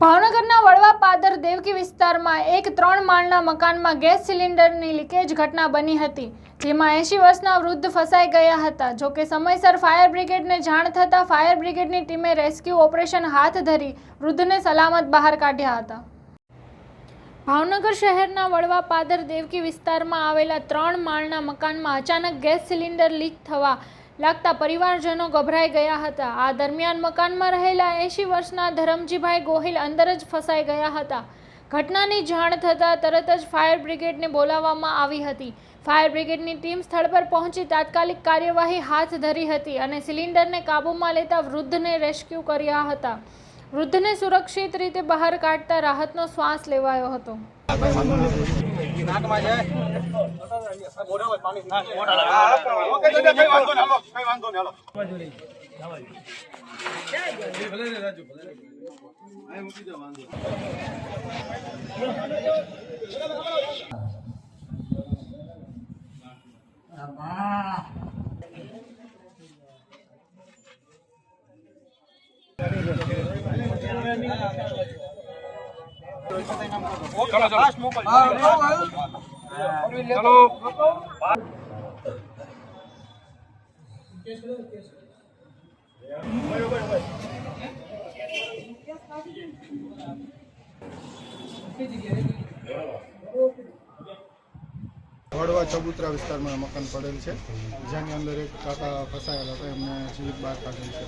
ભાવનગરના વડવા પાદર દેવકી વિસ્તારમાં એક ત્રણ માળના મકાનમાં ગેસ સિલિન્ડરની લીકેજ ઘટના બની હતી, જેમાં એંશી વર્ષના વૃદ્ધ ફસાઈ ગયા હતા. જોકે સમયસર ફાયર બ્રિગેડને જાણ થતાં ફાયર બ્રિગેડની ટીમે રેસ્ક્યુ ઓપરેશન હાથ ધરી વૃદ્ધને સલામત બહાર કાઢ્યા હતા. ભાવનગર શહેરના વડવા પાદર દેવકી વિસ્તારમાં આવેલા ત્રણ માળના મકાનમાં અચાનક ગેસ સિલિન્ડર લીક થવા લાગતા પરિવારજનો ગભરાઈ ગયા હતા. આ દરમિયાન મકાનમાં રહેલા એંશી વર્ષના ધરમજીભાઈ ગોહિલ અંદર જ ફસાઈ ગયા હતા. ઘટનાની જાણ થતાં તરત જ ફાયર બ્રિગેડને બોલાવવામાં આવી હતી. ફાયર બ્રિગેડની ટીમ સ્થળ પર પહોંચી તાત્કાલિક કાર્યવાહી હાથ ધરી હતી અને સિલિન્ડરને કાબૂમાં લેતા વૃદ્ધને રેસ્ક્યુ કર્યા હતા. વૃદ્ધને સુરક્ષિત રીતે બહાર કાઢતા રાહતનો શ્વાસ લેવાયો હતો. ઓકે ચલો ચલો. વડવા ચબુતરા વિસ્તારમાં મકાન પડેલ છે. જેની અંદર એક કાકા ફસાયેલા હતા. એમને જીવિત બહાર કાઢેલ છે.